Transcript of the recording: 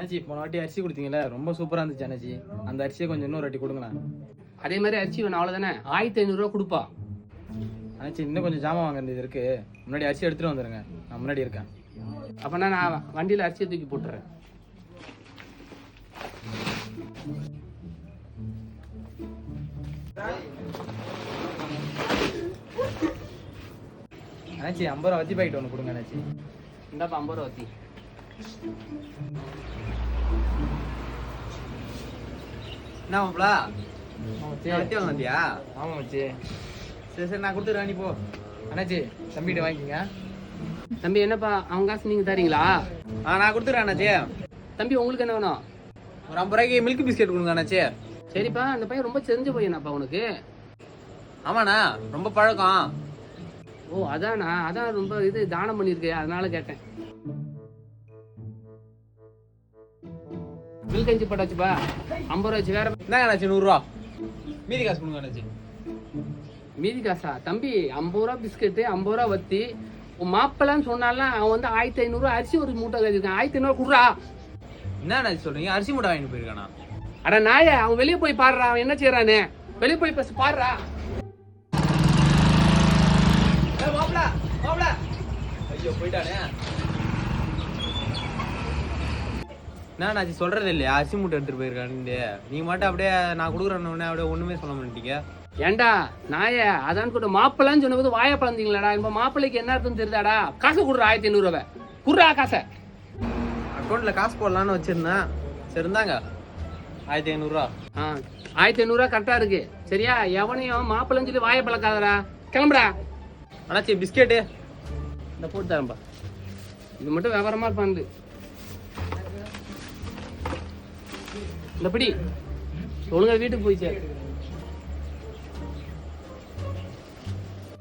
அண்ணாச்சி போன வாட்டி அரிசி கொடுத்தீங்கல்ல ரொம்ப சூப்பரா இருந்துச்சு அண்ணாச்சி அந்த அரிசியை கொஞ்சம் இன்னொரு வாட்டி கொடுங்களேன். அதே மாதிரி அரிசி வேணும் அவ்வளோதானே ஆயிரத்தி ஐநூறுரூவா கொடுப்பா. அண்ணாச்சி இன்னும் கொஞ்சம் ஜாமான் வாங்க வேண்டியது இருக்கு. முன்னாடி அரிசி எடுத்துட்டு வந்துருங்க. நான் முன்னாடி இருக்கேன். அப்போனா நான் வண்டியில் அரிசியை தூக்கி போட்டுறேன். அண்ணாச்சி ஐம்பது ரூபா வத்தி பாக்கெட் ஒன்று கொடுங்க அண்ணாச்சி இந்தாப்பா ஐம்பது ரூபா வத்தி. என்ன மாப்பிள வாங்க வந்தியா ஆமா மச்சி. சரி சரி நான் கொடுத்துறேன் நீ போ. அண்ணாச்சி தம்பிகிட்ட வாங்கிக்கங்க. தம்பி என்னப்பா? அவங்க காசு நீங்கள் தரீங்களா? ஆ நான் கொடுத்துறேன் அண்ணாச்சி. தம்பி உங்களுக்கு என்ன வேணும்? ஒரு ஐம்பது ரூபாய்க்கு மில்க் பிஸ்கெட் கொடுங்க அண்ணாச்சி. சரிப்பா அந்த பையன் ரொம்ப தெரிஞ்ச பையனாப்பா உனக்கு. ஆமாண்ணா ரொம்ப பழக்கம். ஓ அதானா? அதான் ரொம்ப இது தானம் பண்ணியிருக்கே அதனால கேட்டேன். பில் கஞ்சி போட்டாச்சுப்பா ஐம்பது ரூபா வச்சு வேற என்னங்க அண்ணாச்சி நூறுரூவா மீதி காசு கொடுங்க அண்ணாச்சி மீதி காசா? தம்பி ஐம்பது ரூபா பிஸ்கெட்டு ஐம்பது ரூபா வத்தி. உன் மாப்பிள்ளைன்னு சொன்னாலாம் அவன் வந்து ஆயிரத்தி ஐநூறுரூவா அரிசி ஒரு மூட்டை கழிச்சிருக்கான் ஆயிரத்தி ஐநூறுவா கொடுறா. என்ன அண்ணாச்சி சொல்றீங்க? அரிசி மூட்டை வாங்கிட்டு போயிருக்கானா? அட நாயே அவன் வெளியே போய் பாடுறான் அவன் என்ன செய்யறானே வெளியே போய் பேச பாடுறா. மாப்பிள மாப்பிள. ஐயோ போயிட்டானே. என்ன அண்ணாச்சி சொல்றது இல்லையா? அரிசி மூட்டை எடுத்துட்டு போயிருக்கான்னு நீங்க மட்டும் அப்படியே நான் கொடுக்குறேன்னு அப்படியே ஒண்ணுமே சொல்ல மாட்டீங்க. ஏண்டா நாயே அதான் கூட மாப்பிள்ளைன்னு சொன்னபோது வாயை பழந்தீங்களாடா இப்ப மாப்பிள்ளைக்கு என்ன அர்த்தம் தெரியுதாடா? காசு கொடுறா ஆயிரத்தி ஐநூறுரூவா குடுறா காசை. அக்கௌண்ட்ல காசு போடலான்னு வச்சிருந்தேன் சரி இருந்தாங்க ஆயிரத்தி ஐநூறுரூவா ஆ ஆயிரத்தி ஐநூறுரூவா கரெக்டா இருக்கு. சரியா? எவனையும் மாப்பிள்ளைன்னு சொல்லி வாயை பழக்காதடா கிளம்புடா. அண்ணாச்சி பிஸ்கெட்டு. இந்த போட்டு தரேன்பா. இது மட்டும் விவரமா இருப்பான் இந்த ஒழுங்கா வீட்டுக்கு போயிச்சே